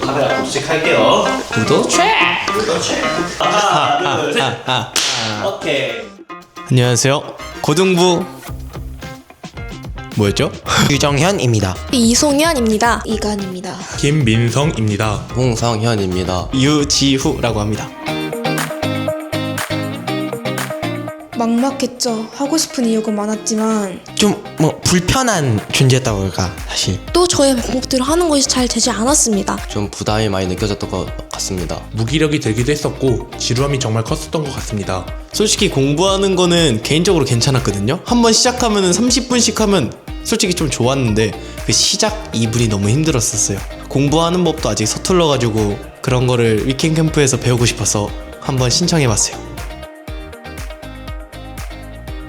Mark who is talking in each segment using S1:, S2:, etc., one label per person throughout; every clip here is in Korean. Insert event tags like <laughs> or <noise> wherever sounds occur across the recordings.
S1: 카메라 봅식 할게요.
S2: 구독
S1: 그렇지. 하나, 둘, 셋. 오케이.
S2: 안녕하세요 고등부 뭐였죠? <laughs>
S3: 유정현입니다.
S4: 이송현입니다. 이간입니다.
S5: 김민성입니다.
S6: 홍성현입니다.
S2: 유지후라고 합니다
S4: 막막했죠. 하고 싶은 이유가 많았지만
S3: 좀 뭐 불편한 존재였다고 할까 사실.
S4: 또 저의 목표대로 하는 것이 잘 되지 않았습니다.
S6: 좀 부담이 많이 느껴졌던 것 같습니다.
S5: 무기력이 들기도 했었고 지루함이 정말 컸었던 것 같습니다.
S2: 솔직히 공부하는 거는 개인적으로 괜찮았거든요 한번 시작하면 30분씩 하면 솔직히 좀 좋았는데 그 시작 2분이 너무 힘들었었어요 공부하는 법도 아직 서툴러가지고 그런 거를 위켄 캠프에서 배우고 싶어서 한번 신청해봤어요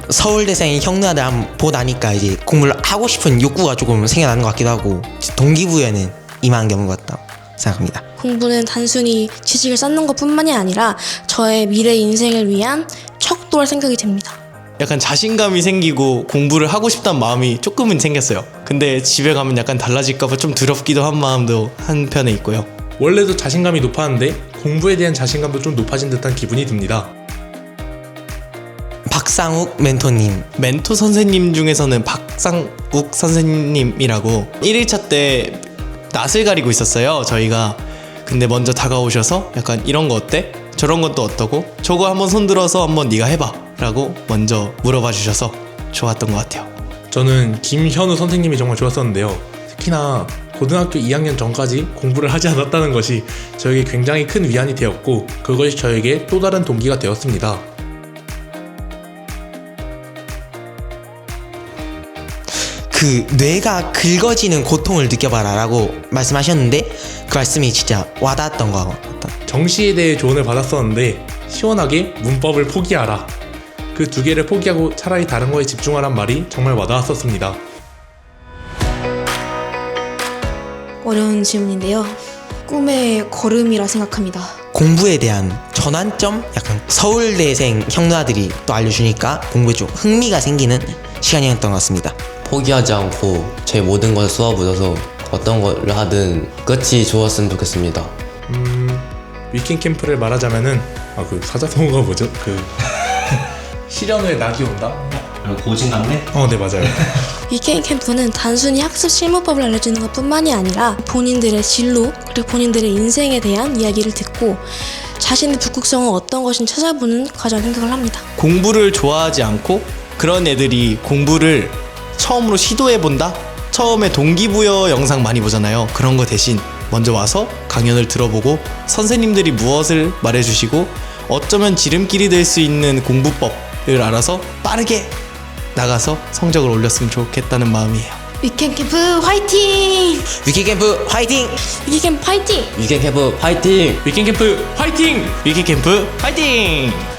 S3: 서울대생 형누나들 한번 보다니까 이제 공부를 하고 싶은 욕구가 조금 생겨나는 것 같기도 하고 동기부여는 이만한 게 없는 것 같다 생각합니다.
S4: 공부는 단순히 지식을 쌓는 것뿐만이 아니라 저의 미래 인생을 위한 척도 할 생각이 듭니다.
S2: 약간 자신감이 생기고 공부를 하고 싶다는 마음이 조금은 생겼어요 근데 집에 가면 약간 달라질까봐 좀 두렵기도 한 마음도 한편에 있고요
S5: 원래도 자신감이 높았는데 공부에 대한 자신감도 좀 높아진 듯한 기분이 듭니다.
S3: 박상욱 멘토님
S2: 멘토 선생님 중에서는 박상욱 선생님이라고 1일차 때 낯을 가리고 있었어요 저희가 근데 먼저 다가오셔서 약간 이런 거 어때? 저런 것도 어떠고? 저거 한번 손들어서 한번 네가 해봐 라고 먼저 물어봐 주셔서 좋았던 것 같아요
S5: 저는 김현우 선생님이 정말 좋았었는데요. 특히나 고등학교 2학년 전까지 공부를 하지 않았다는 것이 저에게 굉장히 큰 위안이 되었고 그것이 저에게 또 다른 동기가 되었습니다.
S3: 그 뇌가 긁어지는 고통을 느껴봐라라고 말씀하셨는데 그 말씀이 진짜 와닿았던 것 같다.
S5: 정시에 대해 조언을 받았었는데 시원하게 문법을 포기하라. 그 두 개를 포기하고 차라리 다른 거에 집중하란 말이 정말 와닿았었습니다.
S4: 어려운 질문인데요. 꿈의 걸음이라 생각합니다.
S3: 공부에 대한 전환점? 약간 서울대생 형누나들이 또 알려주니까 공부에 좀 흥미가 생기는 시간이었던 것 같습니다.
S6: 포기하지 않고 제 모든 것을 쏟아부어서 어떤 걸 하든 끝이 좋았으면 좋겠습니다.
S5: 음, 위켄 캠프를 말하자면은 아 그 사자성어가 뭐죠? 그 <laughs> 실현 후에 낙이 온다?
S1: 고진 같네.
S5: 어, 네 맞아요. <laughs>
S4: 위켄 캠프는 단순히 학습 실무법을 알려주는 것뿐만이 아니라 본인들의 진로 그리고 본인들의 인생에 대한 이야기를 듣고 자신의 북극성은 어떤 것인지 찾아보는 과정 생각을 합니다.
S2: 공부를 좋아하지 않고 그런 애들이 공부를 처음으로 시도해본다? 처음에 동기부여 영상 많이 보잖아요. 그런 거 대신 먼저 와서 강연을 들어보고 선생님들이 무엇을 말해주시고 어쩌면 지름길이 될 수 있는 공부법을 알아서 빠르게 나가서 성적을 올렸으면 좋겠다는 마음이에요.
S4: 위켄 캠프 화이팅!
S3: 위키캠프 화이팅!
S4: 위켄 캠프 화이팅!
S6: 위켄 캠프 파이팅!
S5: 위켄 캠프 화이팅!
S2: 위키캠프 파이팅!